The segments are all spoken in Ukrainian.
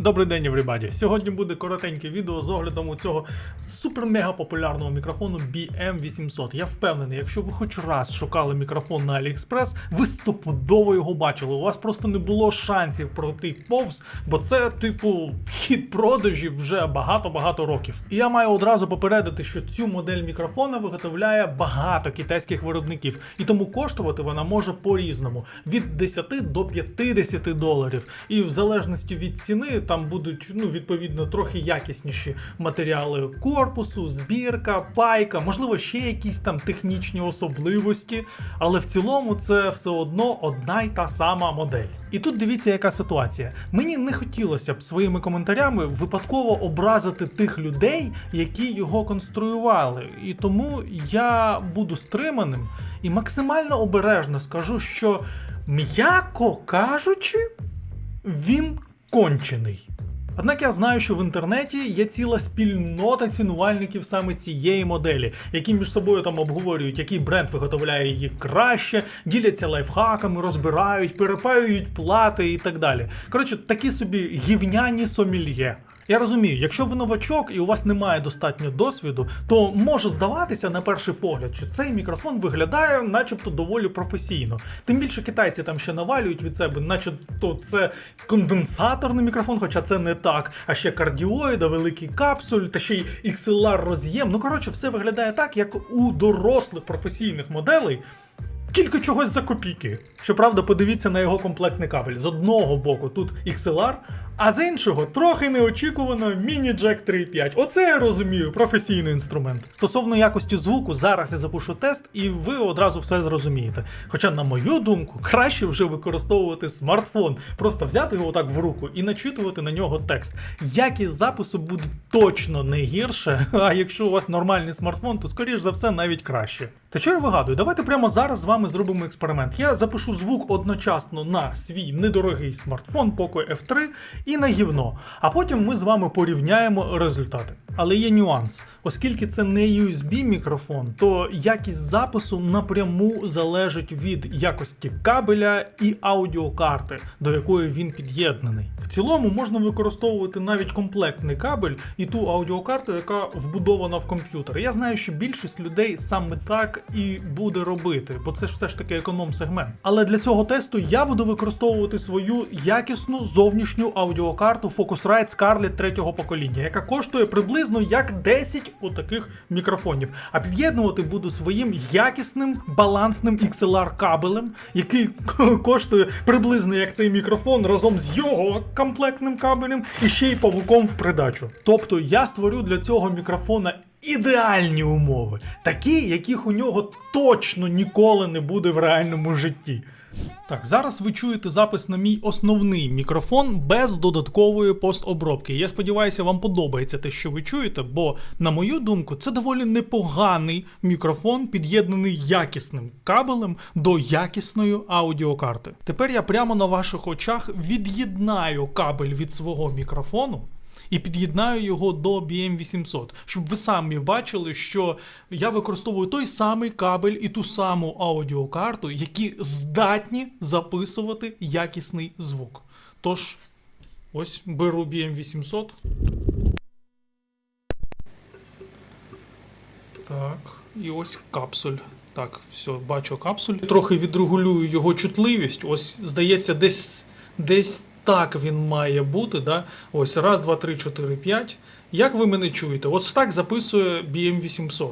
Добрий день, everybody! Сьогодні буде коротеньке відео з оглядом у цього супер-мега популярного мікрофону BM800. Я впевнений, якщо ви хоч раз шукали мікрофон на AliExpress, ви стопудово його бачили. У вас просто не було шансів пройти повз, бо це, типу, хід продажів вже багато-багато років. І я маю одразу попередити, що цю модель мікрофона виготовляє багато китайських виробників, і тому коштувати вона може по-різному від 10 до 50 доларів. І в залежності від ціни там будуть ну відповідно трохи якісніші матеріали корпусу, збірка, пайка, можливо, ще якісь там технічні особливості. Але в цілому це все одно одна й та сама модель. І тут дивіться, яка ситуація. Мені не хотілося б своїми коментарями випадково образити тих людей, які його конструювали. І тому я буду стриманим і максимально обережно скажу, що м'яко кажучи, він кончений. Однак я знаю, що в інтернеті є ціла спільнота цінувальників саме цієї моделі, які між собою там обговорюють, який бренд виготовляє її краще, діляться лайфхаками, розбирають, перепаюють плати і так далі. Коротше, такі собі гівняні сомільє. Я розумію, якщо ви новачок і у вас немає достатньо досвіду, то може здаватися на перший погляд, що цей мікрофон виглядає, начебто, доволі професійно. Тим більше китайці там ще навалюють від себе, начебто це конденсаторний мікрофон, хоча це не так. А ще кардіоїда, великий капсуль, та ще й XLR роз'єм. Ну коротше, все виглядає так, як у дорослих професійних моделей. Тільки чогось за копійки. Щоправда, подивіться на його комплектний кабель. З одного боку тут XLR, а з іншого трохи неочікувано міні-джек 3.5. Оце я розумію, професійний інструмент. Стосовно якості звуку, зараз я запишу тест, і ви одразу все зрозумієте. Хоча, на мою думку, краще вже використовувати смартфон, просто взяти його так в руку і начитувати на нього текст. Якість запису буде точно не гірше, а якщо у вас нормальний смартфон, то скоріш за все навіть краще. Та що я вигадую? Давайте прямо зараз з вами зробимо експеримент. Я запишу звук одночасно на свій недорогий смартфон Poco F3 і на гівно. А потім ми з вами порівняємо результати. Але є нюанс, оскільки це не USB мікрофон, то якість запису напряму залежить від якості кабеля і аудіокарти, до якої він під'єднаний. В цілому можна використовувати навіть комплектний кабель і ту аудіокарту, яка вбудована в комп'ютер. Я знаю, що більшість людей саме так і буде робити, бо це ж все ж таки економ-сегмент. Але для цього тесту я буду використовувати свою якісну зовнішню аудіокарту Focusrite Scarlett третього покоління, яка коштує приблизно як 10 отаких мікрофонів. А під'єднувати буду своїм якісним балансним XLR кабелем, який коштує приблизно як цей мікрофон разом з його комплектним кабелем і ще й павуком в придачу. Тобто я створю для цього мікрофона ідеальні умови, такі, яких у нього точно ніколи не буде в реальному житті. Так, зараз ви чуєте запис на мій основний мікрофон без додаткової постобробки. Я сподіваюся, вам подобається те, що ви чуєте, бо, на мою думку, це доволі непоганий мікрофон, під'єднаний якісним кабелем до якісної аудіокарти. Тепер я прямо на ваших очах від'єднаю кабель від свого мікрофону і під'єднаю його до BM800, щоб ви самі бачили, що я використовую той самий кабель і ту саму аудіокарту, які здатні записувати якісний звук. Тож, ось беру BM800. Так, і ось капсуль. Так, все, бачу капсуль. Трохи відрегулюю його чутливість. Ось, здається, десь десь так він має бути. Да? Ось раз, два, три, чотири, п'ять. Як ви мене чуєте? Ось так записує BM800.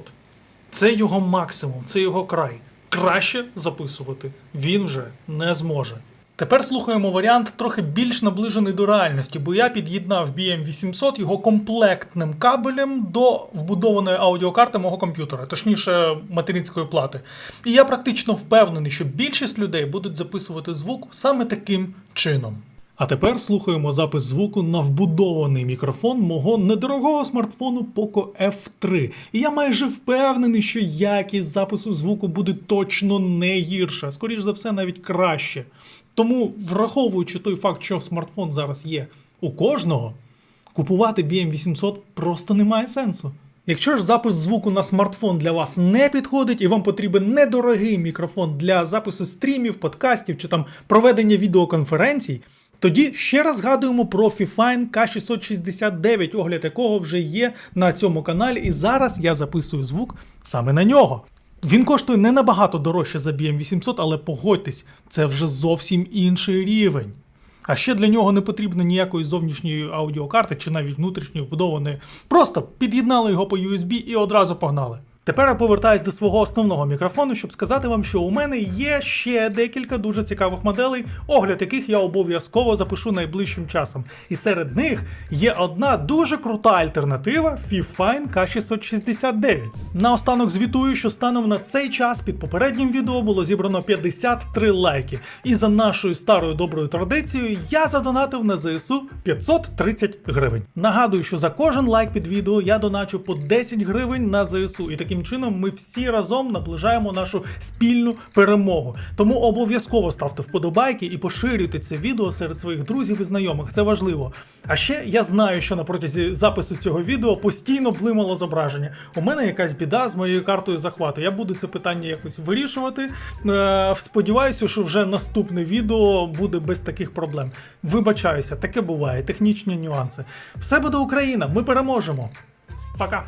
Це його максимум, це його край. Краще записувати він вже не зможе. Тепер слухаємо варіант трохи більш наближений до реальності, бо я під'єднав BM800 його комплектним кабелем до вбудованої аудіокарти мого комп'ютера, точніше материнської плати. І я практично впевнений, що більшість людей будуть записувати звук саме таким чином. А тепер слухаємо запис звуку на вбудований мікрофон мого недорогого смартфону Poco F3. І я майже впевнений, що якість запису звуку буде точно не гірша, скоріш за все, навіть краще. Тому, враховуючи той факт, що смартфон зараз є у кожного, купувати BM800 просто немає сенсу. Якщо ж запис звуку на смартфон для вас не підходить і вам потрібен недорогий мікрофон для запису стрімів, подкастів чи там проведення відеоконференцій, Тоді ще раз згадуємо про Fifine K669, огляд якого вже є на цьому каналі, і зараз я записую звук саме на нього. Він коштує не набагато дорожче за BM800, але погодьтесь, це вже зовсім інший рівень. А ще для нього не потрібно ніякої зовнішньої аудіокарти чи навіть внутрішньої вбудованої. Просто під'єднали його по USB і одразу погнали. Тепер я повертаюсь до свого основного мікрофону, щоб сказати вам, що у мене є ще декілька дуже цікавих моделей, огляд яких я обов'язково запишу найближчим часом. І серед них є одна дуже крута альтернатива Fifine K669. Наостанок звітую, що станом на цей час під попереднім відео було зібрано 53 лайки. І за нашою старою доброю традицією я задонатив на ЗСУ 530 гривень. Нагадую, що за кожен лайк під відео я доначу по 10 гривень на ЗСУ. І таким чином ми всі разом наближаємо нашу спільну перемогу. Тому обов'язково ставте вподобайки і поширюйте це відео серед своїх друзів і знайомих. Це важливо. А ще я знаю, що на протязі запису цього відео постійно блимало зображення. У мене якась біда з моєю картою захвату. Я буду це питання якось вирішувати. Е, сподіваюся, що вже наступне відео буде без таких проблем. Вибачаюся, таке буває, технічні нюанси. Все буде Україна, ми переможемо. Пока.